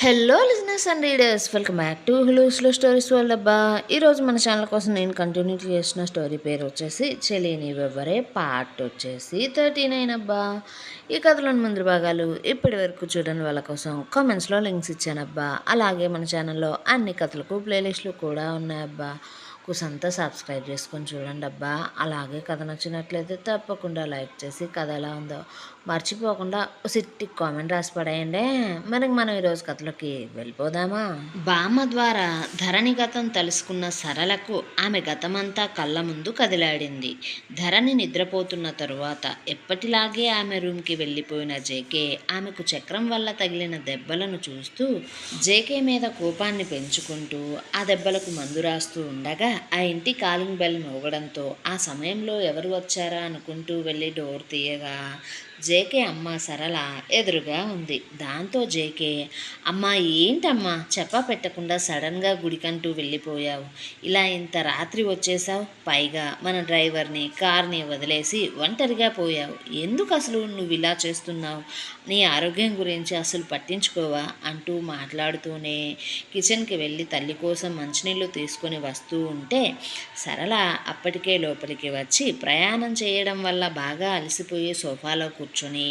Hello listeners and readers welcome back to హులూస్లో stories world అబ్బా ఈరోజు మన ఛానల్ కోసం నేను కంటిన్యూ చేసిన స్టోరీ పేరు వచ్చేసి చెలిని వెవ్వరే పార్ట్ వచ్చేసి థర్టీ నైన్ అబ్బా. ఈ కథలోని ముందు భాగాలు ఇప్పటి వరకు చూడని వాళ్ళ కోసం కామెంట్స్లో లింక్స్ ఇచ్చానబ్బా. అలాగే మన ఛానల్లో అన్ని కథలకు ప్లేలిస్టులు కూడా ఉన్నాయబ్బా. కుసంతా సబ్స్క్రైబ్ చేసుకొని చూడండి అబ్బా. అలాగే కథ నచ్చినట్లయితే తప్పకుండా లైక్ చేసి కథ ఎలా ఉందో మర్చిపోకుండా సిట్టి కామెంట్ రాసి పడేయండి. మనకి మనం ఈరోజు కథలోకి వెళ్ళిపోదామా? బామ్మ ద్వారా ధరణి గతం తెలుసుకున్న సరళకు ఆమె గతమంతా కళ్ళ ముందు కదిలాడింది. ధరణి నిద్రపోతున్న తరువాత ఎప్పటిలాగే ఆమె రూమ్కి వెళ్ళిపోయిన జేకే ఆమెకు చక్రం వల్ల తగిలిన దెబ్బలను చూస్తూ జేకే మీద కోపాన్ని పెంచుకుంటూ ఆ దెబ్బలకు మందు రాస్తూ ఉండగా ఆ ఇంటి కాలింగ్ బెల్ మోగడంతో ఆ సమయంలో ఎవరు వచ్చారా అనుకుంటూ వెళ్ళి డోర్ తీయగా జేకే అమ్మ సరళ ఎదురుగా ఉంది. దాంతో జేకే అమ్మ ఏంటమ్మా? చెప్ప పెట్టకుండా సడన్గా గుడికంటూ వెళ్ళిపోయావు. ఇలా ఇంత రాత్రి వచ్చేసావు పైగా మన డ్రైవర్ని కార్ని వదిలేసి ఒంటరిగా పోయావు. ఎందుకు అసలు నువ్వు ఇలా చేస్తున్నావు? నీ ఆరోగ్యం గురించి అసలు పట్టించుకోవా? అంటూ మాట్లాడుతూనే కిచెన్కి వెళ్ళి తల్లి కోసం మంచినీళ్ళు తీసుకొని వస్తూ ఉంటే సరళ అప్పటికే లోపలికి వచ్చి ప్రయాణం చేయడం వల్ల బాగా అలసిపోయి సోఫాలో కూర్చొని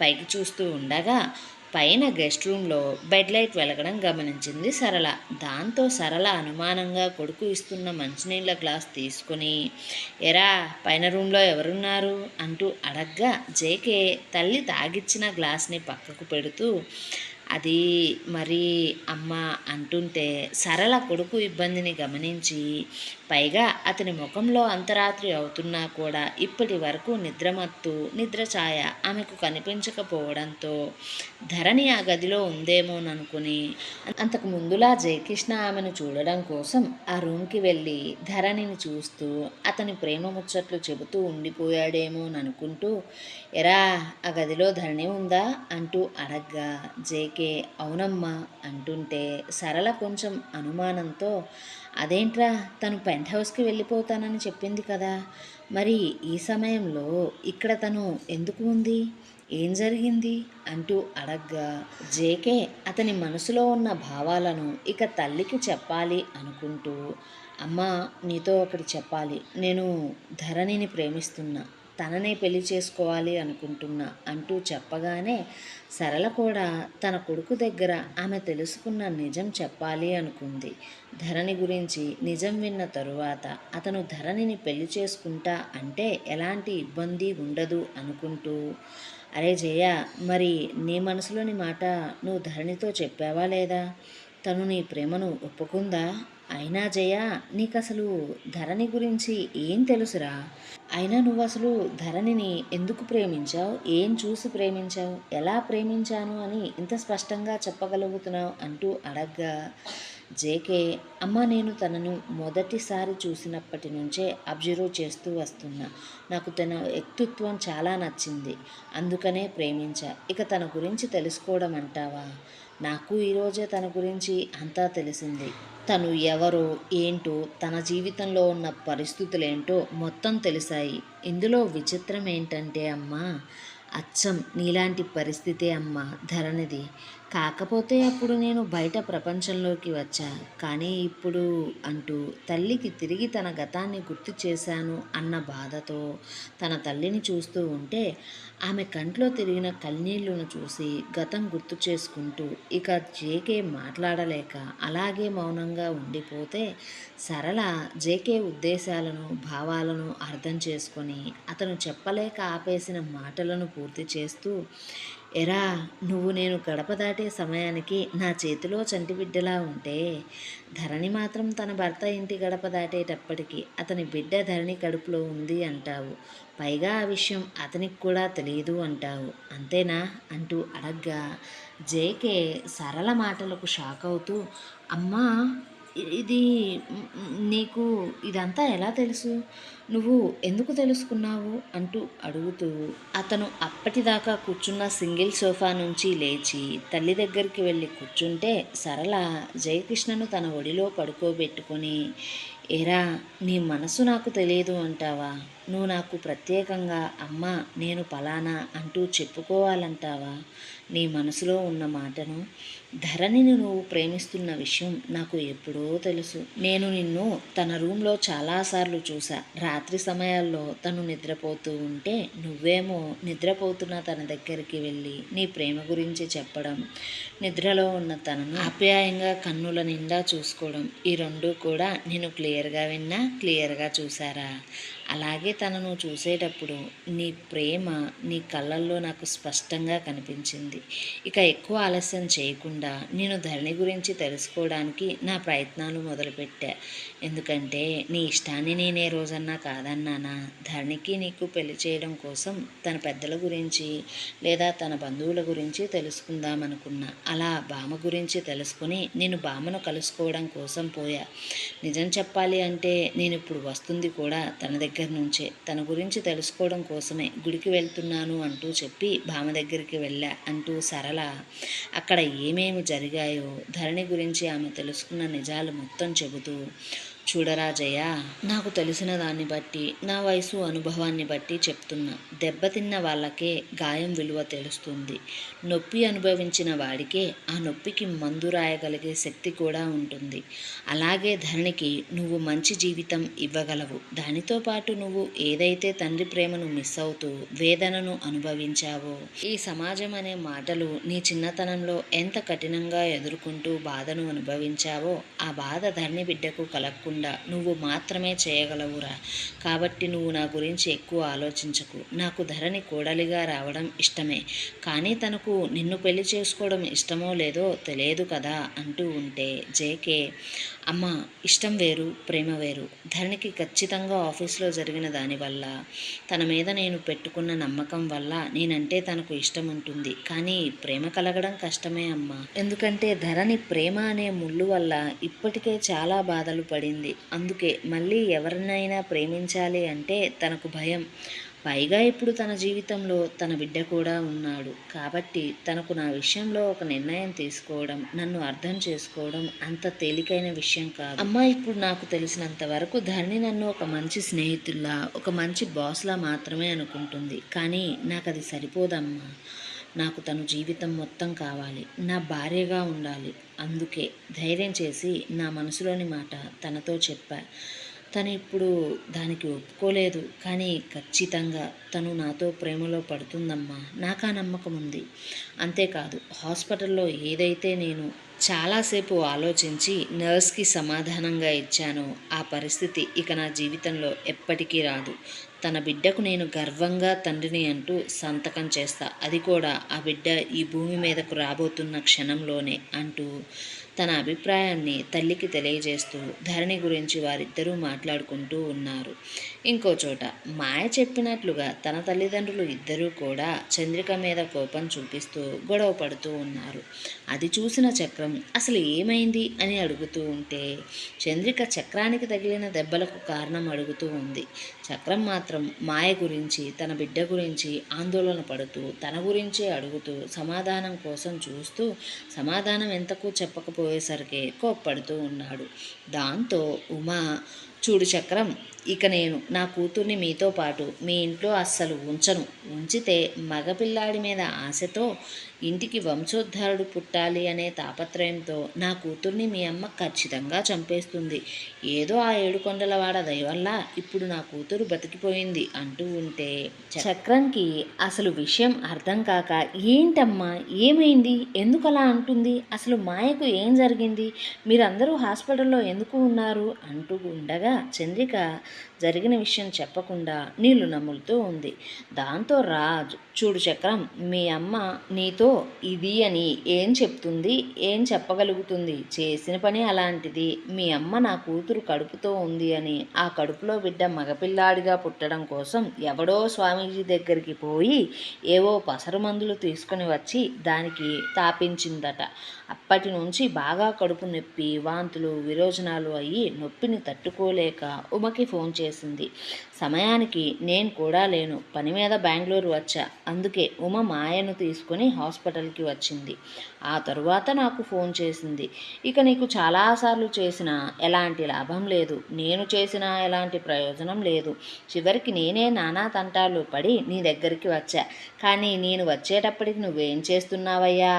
పైకి చూస్తూ ఉండగా పైన గెస్ట్ రూమ్లో బెడ్ లైట్ వెలగడం గమనించింది సరళ. దాంతో సరళ అనుమానంగా కొడుకు ఇస్తున్న మంచినీళ్ళ గ్లాస్ తీసుకొని ఎరా పైన రూమ్లో ఎవరున్నారు? అంటూ అడగ్గా జేకే తల్లి తాగిచ్చిన గ్లాస్ని పక్కకు పెడుతూ అది మరి అమ్మ అంటుంటే సరళ కొడుకు ఇబ్బందిని గమనించి పైగా అతని ముఖంలో అంతరాత్రి అవుతున్నా కూడా ఇప్పటి వరకు నిద్రమత్తు నిద్ర ఛాయ ఆమెకు కనిపించకపోవడంతో ధరణి ఆ గదిలో ఉందేమోననుకుని అంతకు ముందులా జయకృష్ణ ఆమెను చూడడం కోసం ఆ రూమ్కి వెళ్ళి ధరణిని చూస్తూ అతని ప్రేమ ముచ్చట్లు చెబుతూ ఉండిపోయాడేమోననుకుంటూ ఎరా ఆ గదిలో ధరణి ఉందా? అంటూ అడగ్గా జేకే అవునమ్మా అంటుంటే సరళ కొంచెం అనుమానంతో అదేంట్రా తను పెంట్ హౌస్కి వెళ్ళిపోతానని చెప్పింది కదా. మరి ఈ సమయంలో ఇక్కడ తను ఎందుకు ఉంది? ఏం జరిగింది? అంటూ అడగ్గా జేకే అతని మనసులో ఉన్న భావాలను ఇక తల్లికి చెప్పాలి అనుకుంటూ అమ్మా నీతో ఒకటి చెప్పాలి. నేను ధరణిని ప్రేమిస్తున్నా. తననే పెళ్ళి చేసుకోవాలి అనుకుంటున్నా అంటూ చెప్పగానే సరళ కూడా తన కొడుకు దగ్గర ఆమె తెలుసుకున్న నిజం చెప్పాలి అనుకుంది. ధరణి గురించి నిజం విన్న తరువాత అతను ధరణిని పెళ్ళి చేసుకుంటా అంటే ఎలాంటి ఇబ్బంది ఉండదు అనుకుంటూ అరే జయ మరి నీ మనసులోని మాట నువ్వు ధరణితో చెప్పావా లేదా? తను నీ ప్రేమను ఒప్పుకుందా? అయినా జయ నీకు అసలు ధరణి గురించి ఏం తెలుసురా? అయినా నువ్వు అసలు ధరణిని ఎందుకు ప్రేమించావు? ఏం చూసి ప్రేమించావు? ఎలా ప్రేమించాను అని ఇంత స్పష్టంగా చెప్పగలుగుతున్నావు అంటూ అడగ్గా జేకే అమ్మ నేను తనను మొదటిసారి చూసినప్పటి నుంచే అబ్జర్వ్ చేస్తూ వస్తున్నా. నాకు తన వ్యక్తిత్వం చాలా నచ్చింది. అందుకనే ప్రేమించా. ఇక తన గురించి తెలుసుకోవడం అంటావా? నాకు ఈరోజే తన గురించి అంతా తెలిసింది. తను ఎవరో ఏంటో తన జీవితంలో ఉన్న పరిస్థితులేంటో మొత్తం తెలిసాయి. ఇందులో విచిత్రం ఏంటంటే అమ్మా అచ్చం నీలాంటి పరిస్థితే అమ్మ ధరణిది. కాకపోతే అప్పుడు నేను బయట ప్రపంచంలోకి వచ్చా. కానీ ఇప్పుడు అంటూ తల్లికి తిరిగి తన గతాన్ని గుర్తు చేశాను అన్న బాధతో తన తల్లిని చూస్తూ ఉంటే ఆమె కంట్లో తిరిగిన కన్నీళ్ళను చూసి గతం గుర్తు చేసుకుంటూ ఇక జేకే మాట్లాడలేక అలాగే మౌనంగా ఉండిపోతే సరళ జేకే ఉద్దేశాలను భావాలను అర్థం చేసుకొని అతను చెప్పలేక ఆపేసిన మాటలను పూర్తి చేస్తూ ఎరా నువ్వు నేను గడప దాటే సమయానికి నా చేతిలో చంటి బిడ్డలా ఉంటే ధరణి మాత్రం తన భర్త ఇంటి గడప దాటేటప్పటికి అతని బిడ్డ ధరణి కడుపులో ఉంది అంటావు. పైగా ఆ విషయం అతనికి కూడా తెలియదు అంటావు. అంతేనా? అంటూ అడగ్గా జేకే సరళ మాటలకు షాక్ అవుతూ అమ్మా ఇది నీకు ఇదంతా ఎలా తెలుసు? నువ్వు ఎందుకు తెలుసుకున్నావు? అంటూ అడుగుతూ అతను అప్పటిదాకా కూర్చున్న సింగిల్ సోఫా నుంచి లేచి తల్లి దగ్గరికి వెళ్ళి కూర్చుంటే సరళ జయకృష్ణను తన ఒడిలో పడుకోబెట్టుకొని ఏరా నీ మనసు నాకు తెలియదు అంటావా? నువ్వు నాకు ప్రత్యేకంగా అమ్మ నేను పలానా అంటూ చెప్పుకోవాలంటావా? నీ మనసులో ఉన్న మాటను ధరణిని నువ్వు ప్రేమిస్తున్న విషయం నాకు ఎప్పుడో తెలుసు. నేను నిన్ను తన రూమ్లో చాలాసార్లు చూసా రాత్రి సమయాల్లో తను నిద్రపోతూ ఉంటే నువ్వేమో నిద్రపోతున్న తన దగ్గరికి వెళ్ళి నీ ప్రేమ గురించి చెప్పడం నిద్రలో ఉన్న తనను ఆప్యాయంగా కన్నుల నిండా చూసుకోవడం ఈ రెండు కూడా నేను క్లియర్గా విన్నా క్లియర్గా చూసారా అలాగే తనను చూసేటప్పుడు నీ ప్రేమ నీ కళ్ళల్లో నాకు స్పష్టంగా కనిపించింది. ఇక ఎక్కువ ఆలస్యం చేయకుండా నేను ధరణి గురించి తెలుసుకోవడానికి నా ప్రయత్నాలు మొదలుపెట్టా. ఎందుకంటే నీ ఇష్టాన్ని నేనే రోజన్నా కాదన్నానా? ధరణికి నీకు పెళ్ళి చేయడం కోసం తన పెద్దల గురించి లేదా తన బంధువుల గురించి తెలుసుకుందామనుకున్నా. అలా బామ గురించి తెలుసుకుని నేను బామను కలుసుకోవడం కోసం పోయా. నిజం చెప్పాలి అంటే నేను ఇప్పుడు వస్తుంది కూడా తన దగ్గర దగ్గర నుంచే తన గురించి తెలుసుకోవడం కోసమే గుడికి వెళ్తున్నాను అంటూ చెప్పి భామ దగ్గరికి వెళ్ళా అంటూ సరళ అక్కడ ఏమేమి జరిగాయో ధరణి గురించి ఆమె తెలుసుకున్న నిజాలు మొత్తం చెబుతూ చూడరాజయ్య నాకు తెలిసిన దాన్ని బట్టి నా వయసు అనుభవాన్ని బట్టి చెప్తున్నా. దెబ్బతిన్న వాళ్ళకే గాయం విలువ తెలుస్తుంది. నొప్పి అనుభవించిన వాడికే ఆ నొప్పికి మందు రాయగలిగే శక్తి కూడా ఉంటుంది. అలాగే ధరణికి నువ్వు మంచి జీవితం ఇవ్వగలవు. దానితో పాటు నువ్వు ఏదైతే తండ్రి ప్రేమను మిస్ అవుతూ వేదనను అనుభవించావో ఈ సమాజం అనే మాటలు నీ చిన్నతనంలో ఎంత కఠినంగా ఎదుర్కొంటూ బాధను అనుభవించావో ఆ బాధ ధరణి బిడ్డకు కలగకుండా లేకుండా నువ్వు మాత్రమే చేయగలవురా. కాబట్టి నువ్వు నా గురించి ఎక్కువ ఆలోచించకు. నాకు ధరని కోడలిగా రావడం ఇష్టమే. కానీ తనకు నిన్ను పెళ్ళి చేసుకోవడం ఇష్టమో లేదో తెలియదు కదా అంటూ ఉంటే జేకే అమ్మ ఇష్టం వేరు ప్రేమ వేరు. ధరణికి ఖచ్చితంగా ఆఫీస్లో జరిగిన దానివల్ల తన మీద నేను పెట్టుకున్న నమ్మకం వల్ల నేనంటే తనకు ఇష్టం ఉంటుంది. కానీ ప్రేమ కలగడం కష్టమే అమ్మ. ఎందుకంటే ధరణి ప్రేమ అనే ముళ్ళు వల్ల ఇప్పటికే చాలా బాధలు పడింది. అందుకే మళ్ళీ ఎవరినైనా ప్రేమించాలి అంటే తనకు భయం. పైగా ఇప్పుడు తన జీవితంలో తన బిడ్డ కూడా ఉన్నాడు. కాబట్టి తనకు నా విషయంలో ఒక నిర్ణయం తీసుకోవడం నన్ను అర్థం చేసుకోవడం అంత తేలికైన విషయం కాదు. అమ్మ ఇప్పుడు నాకు తెలిసినంత వరకు ధరణి నన్ను ఒక మంచి స్నేహితుల్లా ఒక మంచి బాస్లా మాత్రమే అనుకుంటుంది. కానీ నాకు అది సరిపోదమ్మా. నాకు తను జీవితం మొత్తం కావాలి. నా భార్యగా ఉండాలి. అందుకే ధైర్యం చేసి నా మనసులోని మాట తనతో చెప్పా. తను ఇప్పుడు దానికి ఒప్పుకోలేదు కానీ ఖచ్చితంగా తను నాతో ప్రేమలో పడుతుందమ్మా. నాకు ఆ నమ్మకం ఉంది. అంతేకాదు హాస్పిటల్లో ఏదైతే నేను చాలాసేపు ఆలోచించి నర్స్కి సమాధానంగా ఇచ్చానో ఆ పరిస్థితి ఇక నా జీవితంలో ఎప్పటికీ రాదు. తన బిడ్డకు నేను గర్వంగా తండ్రిని అంటూ సంతకం చేస్తా. అది కూడా ఆ బిడ్డ ఈ భూమి మీదకు రాబోతున్న క్షణంలోనే అంటూ తన అభిప్రాయాన్ని తల్లికి తెలియజేస్తూ ధరణి గురించి వారిద్దరూ మాట్లాడుకుంటూ ఉన్నారు. ఇంకో చోట మాయ చెప్పినట్లుగా తన తల్లిదండ్రులు ఇద్దరూ కూడా చంద్రిక మీద కోపం చూపిస్తూ గొడవ పడుతూ ఉన్నారు. అది చూసిన చక్రం అసలు ఏమైంది? అని అడుగుతూ ఉంటే చంద్రిక చక్రానికి తగిలిన దెబ్బలకు కారణం అడుగుతూ ఉంది. చక్రం మాత్రం మాయ గురించి తన బిడ్డ గురించి ఆందోళన పడుతూ తన గురించే అడుగుతూ సమాధానం కోసం చూస్తూ సమాధానం ఎంతకు పోయేసరికి కోప్పడుతూ ఉన్నాడు. దాంతో ఉమా చూడు చక్రం ఇక నేను నా కూతుర్ని మీతో పాటు మీ ఇంట్లో అస్సలు ఉంచను. ఉంచితే మగపిల్లాడి మీద ఆశతో ఇంటికి వంశోద్ధారుడు పుట్టాలి అనే తాపత్రయంతో నా కూతుర్ని మీ అమ్మ ఖచ్చితంగా చంపేస్తుంది. ఏదో ఆ ఏడుకొండలవాడ దయవల్ల ఇప్పుడు నా కూతురు బతికిపోయింది అంటూ ఉంటే చక్రంకి అసలు విషయం అర్థం కాక ఏంటమ్మా ఏమైంది? ఎందుకు అలా అంటుంది? అసలు మాయకు ఏం జరిగింది? మీరందరూ హాస్పిటల్లో ఎందుకు ఉన్నారు? అంటూ ఉండగా చంద్రిక జరిగిన విషయం చెప్పకుండా నీళ్ళు నమ్ములుతూ ఉంది. దాంతో రాజు చూడు చక్రం మీ అమ్మ నీతో ఇది అని ఏం చెప్తుంది ఏం చెప్పగలుగుతుంది? చేసిన పని అలాంటిది. మీ అమ్మ నా కూతురు కడుపుతో ఉంది అని ఆ కడుపులో బిడ్డ మగపిల్లాడిగా పుట్టడం కోసం ఎవడో స్వామీజీ దగ్గరికి పోయి ఏవో పసరు మందులు తీసుకొని వచ్చి దానికి తాపించిందట. అప్పటి నుంచి బాగా కడుపు నొప్పి వాంతులు విరోచనాలు అయ్యి నొప్పిని తట్టుకోలేక ఉమకి ఫోన్ చేసింది. సమయానికి నేను కూడా లేను. పని మీద బెంగళూరు వచ్చా. అందుకే ఉమ మాయను తీసుకుని హాస్పిటల్కి వచ్చింది. ఆ తరువాత నాకు ఫోన్ చేసింది. ఇక నీకు చాలాసార్లు చేసినా ఎలాంటి లాభం లేదు. నేను చేసినా ఎలాంటి ప్రయోజనం లేదు. చివరికి నేనే నానా తంటాలు పడి నీ దగ్గరికి వచ్చా. కానీ నేను వచ్చేటప్పటికి నువ్వేం చేస్తున్నావయ్యా?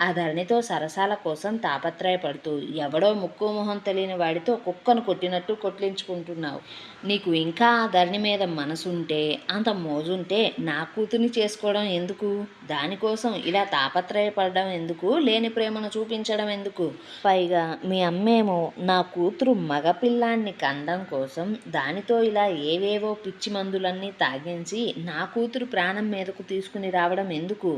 ఆ ధరణితో సరసాల కోసం తాపత్రయపడుతూ ఎవడో ముక్కు మొహం తెలియని వాడితో కుక్కను కొట్టినట్టు కొట్లించుకుంటున్నావు. నీకు ఇంకా ఆ ధరణి మీద మనసుంటే అంత మోజుంటే నా కూతుర్ని చేసుకోవడం ఎందుకు? దానికోసం ఇలా తాపత్రయపడడం ఎందుకు? లేని ప్రేమను చూపించడం ఎందుకు? పైగా మీ అమ్మేమో నా కూతురు మగపిల్లాన్ని కండం కోసం దానితో ఇలా ఏవేవో పిచ్చి మందులన్నీ తాగించి నా కూతురు ప్రాణం మీదకు తీసుకుని రావడం ఎందుకు?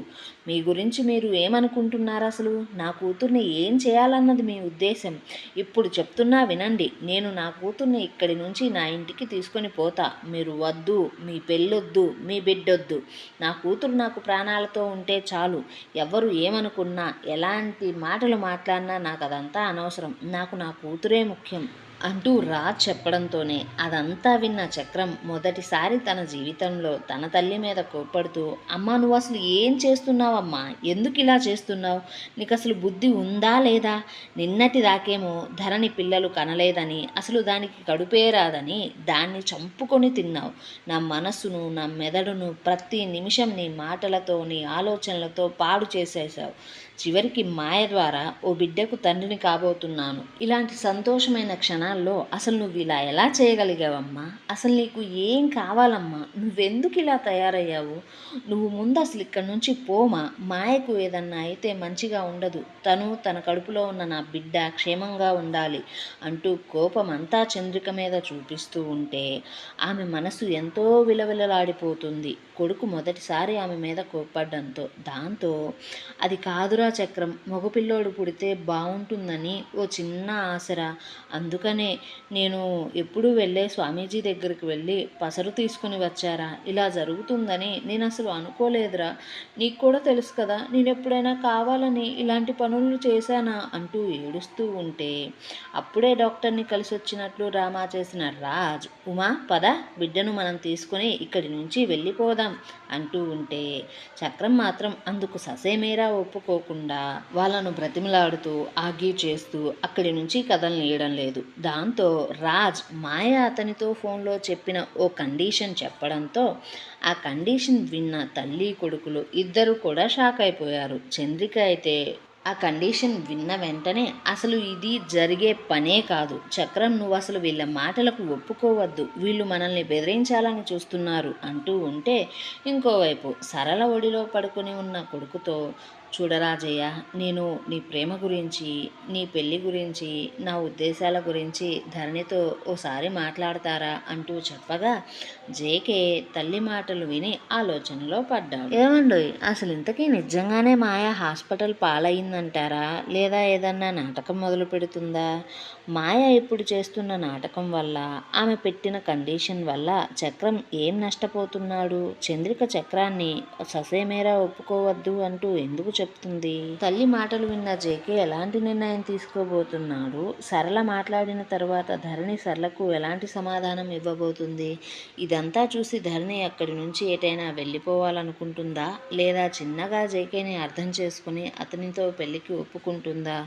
మీ గురించి మీరు ఏమనుకుంటున్నారు? అసలు? నా కూతుర్ని ఏం చేయాలన్నది మీ ఉద్దేశం. ఇప్పుడు చెప్తున్నా వినండి. నేను నా కూతుర్ని ఇక్కడి నుంచి నా ఇంటికి తీసుకొని పోతా. మీరు వద్దు మీ పెళ్ళొద్దు మీ బిడ్డొద్దు. నా కూతురు నాకు ప్రాణాలతో ఉంటే చాలు. ఎవరు ఏమనుకున్నా ఎలాంటి మాటలు మాట్లాడినా నాకు అదంతా అనవసరం. నాకు నా కూతురే ముఖ్యం. అంటూ రాజ్ చెప్పడంతోనే అదంతా విన్న చక్రం మొదటిసారి తన జీవితంలో తన తల్లి మీద కోప్పడుతూ అమ్మా నువ్వు అసలు ఏం చేస్తున్నావమ్మా? ఎందుకు ఇలా చేస్తున్నావు? నీకు అసలు బుద్ధి ఉందా లేదా? నిన్నటి దాకేమో ధరణి పిల్లలు కనలేదని అసలు దానికి కడుపే రాదని దాన్ని చంపుకొని తిన్నావు. నా మనస్సును నా మెదడును ప్రతి నిమిషం నీ మాటలతో నీ ఆలోచనలతో పాడు చేసేసావు చివరికి మాయ ద్వారా ఓ బిడ్డకు తండ్రిని కాబోతున్నాను. ఇలాంటి సంతోషమైన క్షణాల్లో అసలు నువ్వు ఇలా ఎలా చేయగలిగావమ్మా? అసలు నీకు ఏం కావాలమ్మా? నువ్వెందుకు ఇలా తయారయ్యావు? నువ్వు ముందు అసలు ఇక్కడ నుంచి పోమా? మాయకు ఏదన్నా అయితే మంచిగా ఉండదు. తను తన కడుపులో ఉన్న నా బిడ్డ క్షేమంగా ఉండాలి అంటూ కోపం అంతా చంద్రిక మీద చూపిస్తూ ఉంటే ఆమె మనసు ఎంతో విలవిలలాడిపోతుంది. కొడుకు మొదటిసారి ఆమె మీద కోప్పడ్డంతో దాంతో అది కాదురా చక్రం. మగపిల్లోడు పుడితే బాగుంటుందని ఓ చిన్న ఆసరా. అందుకనే నేను ఎప్పుడు వెళ్ళే స్వామీజీ దగ్గరికి వెళ్ళి పసరు తీసుకుని వచ్చారా? ఇలా జరుగుతుందని నేను అసలు అనుకోలేదురా. నీకు కూడా తెలుసు కదా నేను ఎప్పుడైనా కావాలని ఇలాంటి పనులు చేశానా? అంటూ ఏడుస్తూ ఉంటే అప్పుడే డాక్టర్ని కలిసి వచ్చినట్లు రామా చేసిన రాజ్ ఉమా పద బిడ్డను మనం తీసుకుని ఇక్కడి నుంచి వెళ్ళిపోదాం అంటూ ఉంటే చక్రం మాత్రం అందుకు ససేమేరా ఒప్పుకోకుండా వాళ్ళను బ్రతిమలాడుతూ ఆగి చేస్తూ అక్కడి నుంచి కదలనీయడం లేదు. దాంతో రాజ్ మాయ అతనితో ఫోన్లో చెప్పిన ఓ కండిషన్ చెప్పడంతో ఆ కండిషన్ విన్న తల్లి కొడుకులు ఇద్దరు కూడా షాక్ అయిపోయారు. చంద్రిక అయితే ఆ కండిషన్ విన్న వెంటనే అసలు ఇది జరిగే పనే కాదు. చక్రం నువ్వు అసలు వీళ్ళ మాటలకు ఒప్పుకోవద్దు. వీళ్ళు మనల్ని బెదిరించాలని చూస్తున్నారు అంటూ ఉంటే ఇంకోవైపు సరళ ఒడిలో పడుకుని ఉన్న కొడుకుతో చూడరాజయ్య నేను నీ ప్రేమ గురించి నీ పెళ్ళి గురించి నా ఉద్దేశాల గురించి ధరణితో ఓసారి మాట్లాడతారా అంటూ చెప్పగా జేకే తల్లి మాటలు విని ఆలోచనలో పడ్డాడు. ఏమండోయ్ అసలు ఇంతకీ నిజంగానే మాయ హాస్పిటల్ పాలయ్యిందంటారా? లేదా ఏదన్నా నాటకం మొదలు పెడుతుందా? మాయ ఇప్పుడు చేస్తున్న నాటకం వల్ల ఆమె పెట్టిన కండిషన్ వల్ల చక్రం ఏం నష్టపోతున్నాడు? చంద్రిక చక్రాన్ని ససేమేరా ఒప్పుకోవద్దు అంటూ ఎందుకు చెప్తుంది. తల్లి మాటలు విన్న జేకే ఎలాంటి నిర్ణయం తీసుకోబోతున్నాడు? సరళ మాట్లాడిన తర్వాత ధరణి సరళకు ఎలాంటి సమాధానం ఇవ్వబోతుంది? ఇదంతా చూసి ధరణి అక్కడి నుంచి ఎటైనా వెళ్ళిపోవాలనుకుంటుందా? లేదా చిన్నగా జేకేని అర్థం చేసుకుని అతనితో పెళ్ళికి ఒప్పుకుంటుందా?